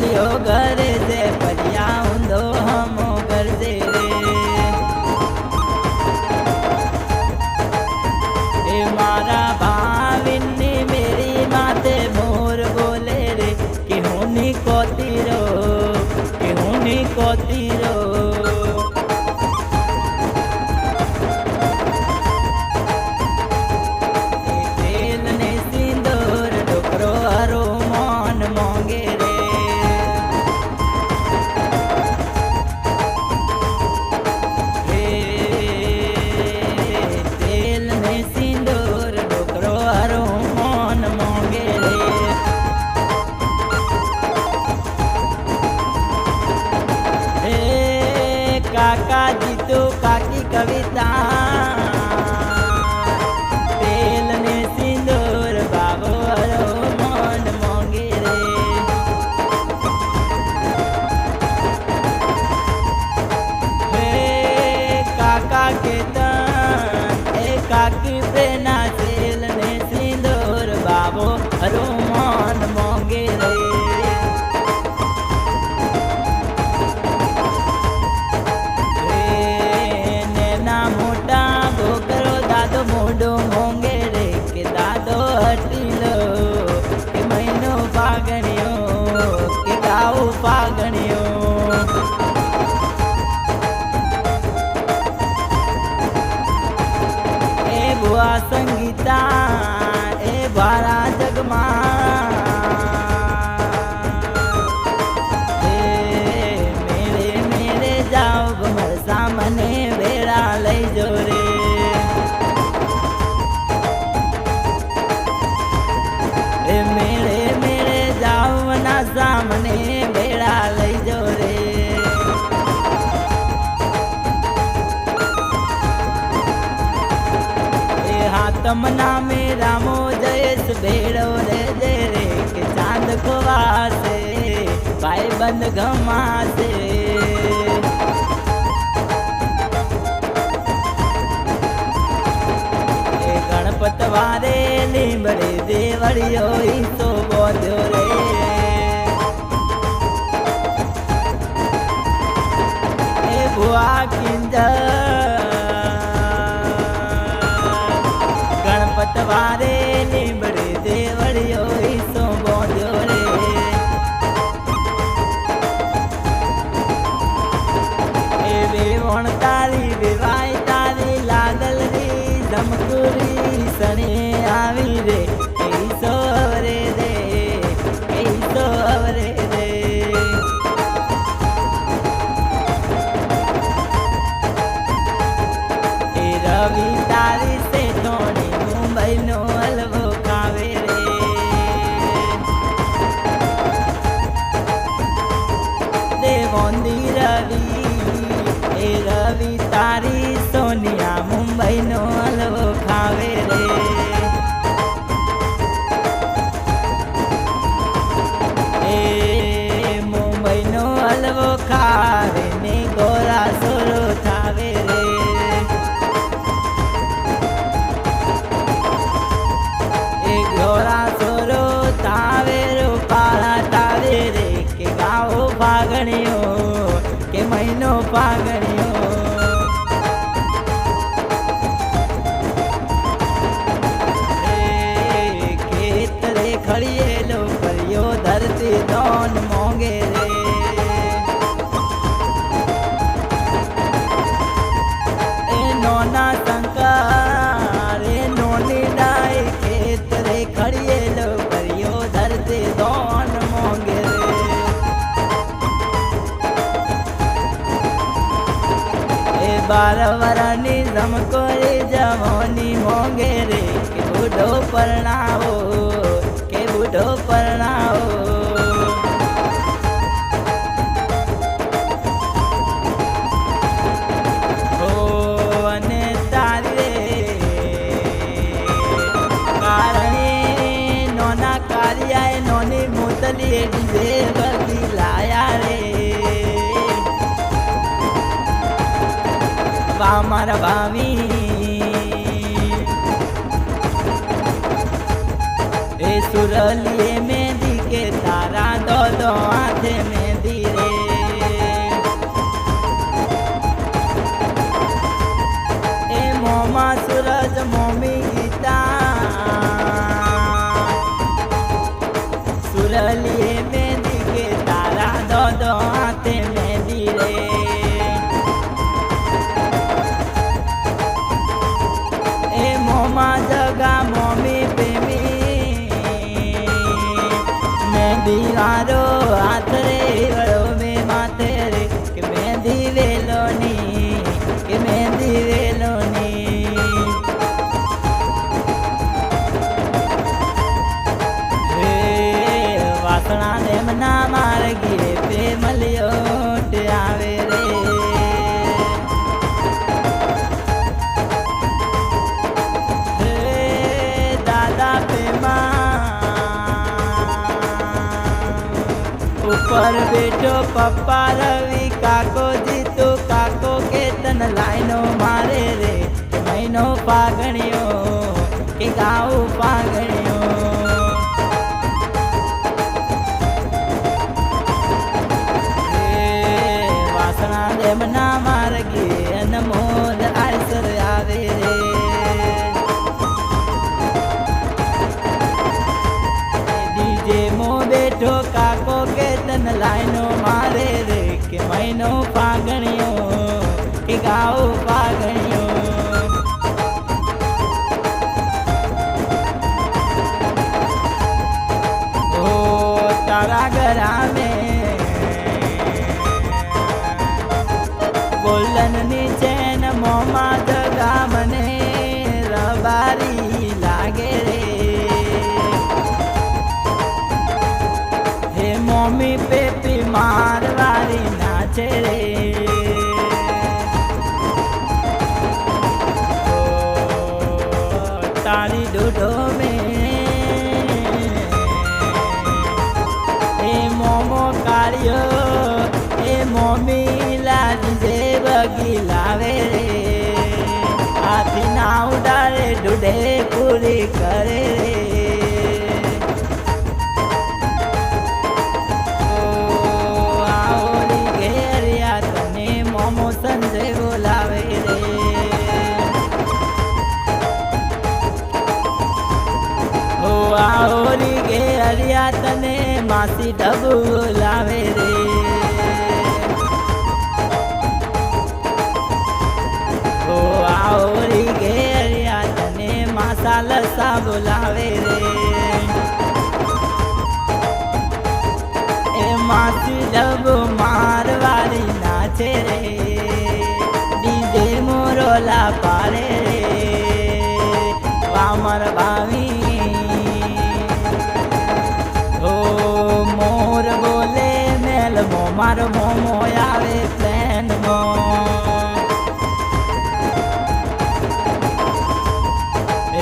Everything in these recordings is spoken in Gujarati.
लियो घर जे સંગીતા એ ભારા જગમાં. તમ નામે રામો જયેશ ભેળો રે જે રે, કે ચાંદ ખોવાશે, ભાઈ બંધ ગમાશે ગણપત વારે લીમડે દેવળિયો ઈસો બોધ્યો રે. ભુઆ કિંજર સવારે નીમડે દેવળિયો ઈસો બોલ્યો રે. એ વેવણ તારી વેવાય તારી લાગલ રી ધમકુરી સણે આવી રે. ઈસો રે દે, ઈસો રે દે. રવિ તારી સે saber. વારવરની ધમકોરી જમોની મોંઘેરે. કે બુઢો પરણાવો કે બુઢો પરણાવો. વાહ મારા ભાવી એ સુરલીએ મેંદી કે તારા દો દો હાથે મેંદી રે. એ મોમાં સૂરજ મોમી ગીતા બેઠો પપ્પા રવિ કાકો જીતુ કાકો કેતન લાઈનો મારે રે મહિનો પાગણ્યો કે ગાઉ તારા ગરામે ગોલ્ડનની ચેન મોમાં જગા મને રબારી લાગે રે. હે મમ્મી પેપી મારવારી નાચે રે. ઓ ગે ઘેરિયા તને માસી ડબુ લાવે રે. ઓ આવડી ઘેરિયા તને માસા લસા બોલાવે રે. મારો મોમો આવે પ્લેન મો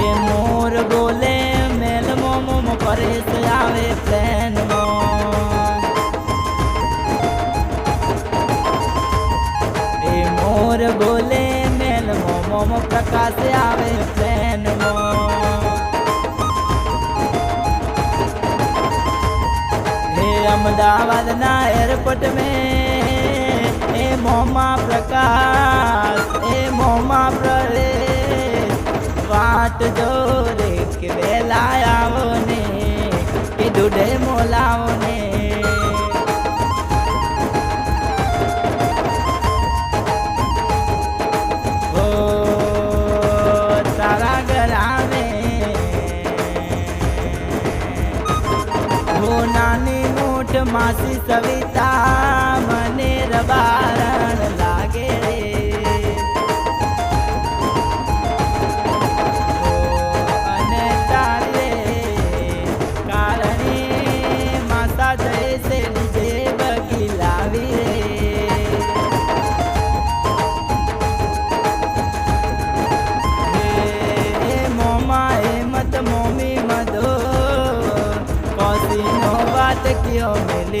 એ મોર બોલે, મેલ મોમો પરેશ આવે પ્લેન મો એ મોર બોલે, મેલ મોમો પ્રકાશ આવે હે અમદાવાદ ના એરપોર્ટ મેં. એ મોમાં પ્રકાશ, એ મોમાં પ્રવેશ વાટ જો રે કે વેલા આવો ને કે દુડે મોલાવો ને માસી સવિતા મને રબારણ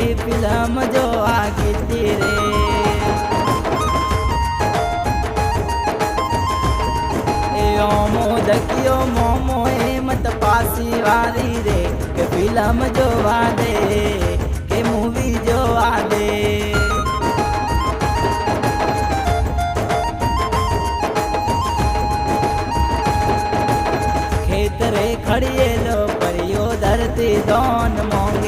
મેલી ફિલ્મ જોવા ગીતી રે ઓમો દકીઓ મોમો એ મત પાસી વારી રે કે ફિલ્મ જોવા દે કે મૂવી જોવા દે ખેતરે ખડીએલો પરિયો ધરતી દોન મોંગે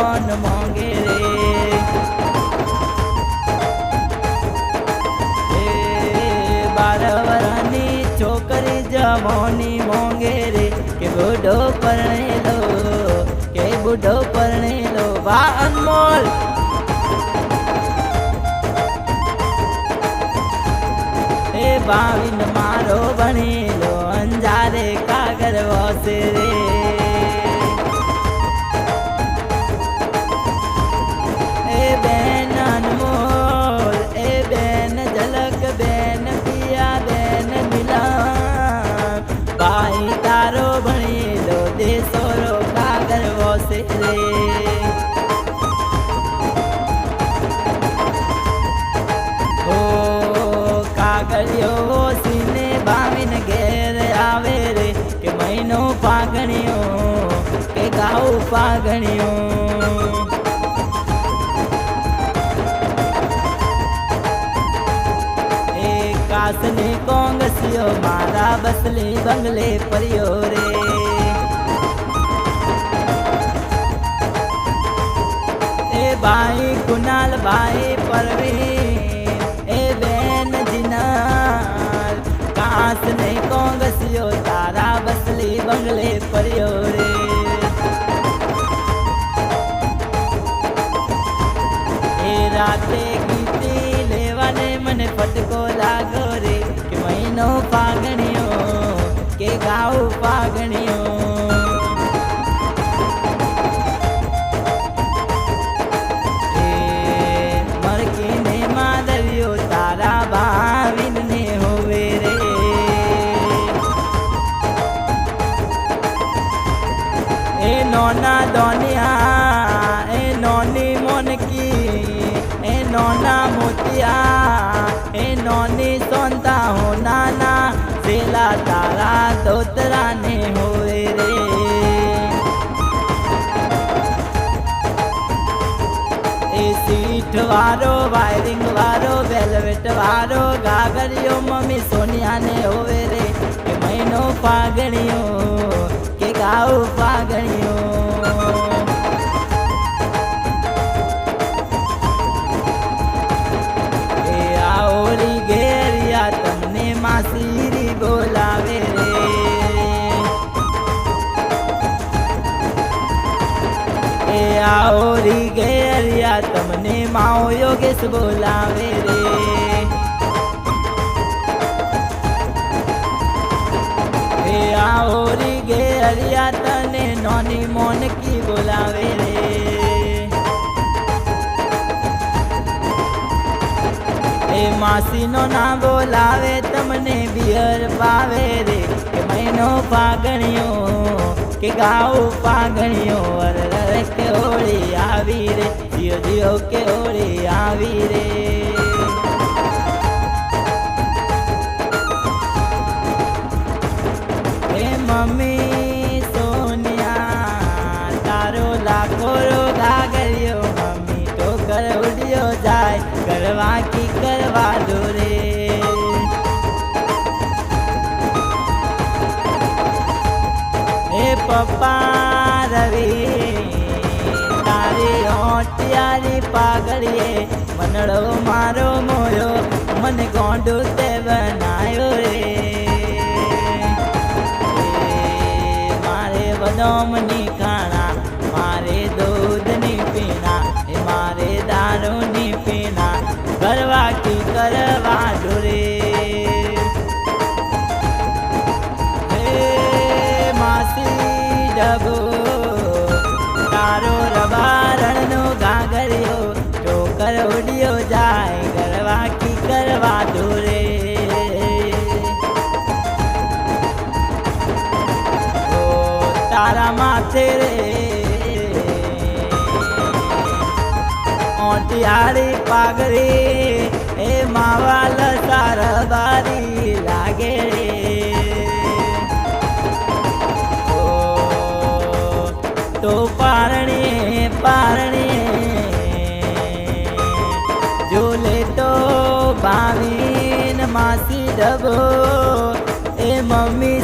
ધરતી માંગે રે. બાર વરાની છોકરી જમોની મોંગે રે. કે બુઢો પરણેલો કે બુઢો પરણેલો વા અનમોલ! એ બાવીન મારો ભણેલો અંજારે કાગર વસે રે. પાગણિયો એ કાસને કોંગસિયો મારા બસલી બંગલે પડ્યો રે. એ ભાઈ કુનાલ ભાઈ પરવી, એ બેન જીનાર કાસને કોંગસિયો તારા બસલી બંગલે પડ્યો રાતે ગીતી લેવાને મને ફટકો લાગો રે કે મહિનો પાગણિયો કે ગાઉ પાગણિયો. એ નોના મોતિયા એ નોની સોનતા હો નાના સેલા તારા દોતરાને હોય રે. એ સીઠ વારો વાયરિંગ વારો વેલવેટ વારો ગાગરિયો મમ્મી સોનિયાને હોવે રે. કે મહિનો પાગણિયો કે ગાઉ પાગણિયો માઓ યોગેશ બોલાવે રે એ ગે હરિયા તને નોની મોનકી બોલાવે રે એ માસીનો ના બોલાવે તમને બિયર પાવે રે મહિનો પાગણિયો કે ગાઉ પાઘણીઓ કે હોળી આવી રે જીઓ જીઓ કે હોળી આવી રે. મમ્મી મનડો મારો મોયો મને ગોંડું તે બનાયો રે. મારે બદામની ખાણા ઓટિયાળી પાઘરી એ માવાલ તાર બારી લાગે તો પારણી પારણી જોલે તો ભાવીન માસી ડબો, એ મમ્મી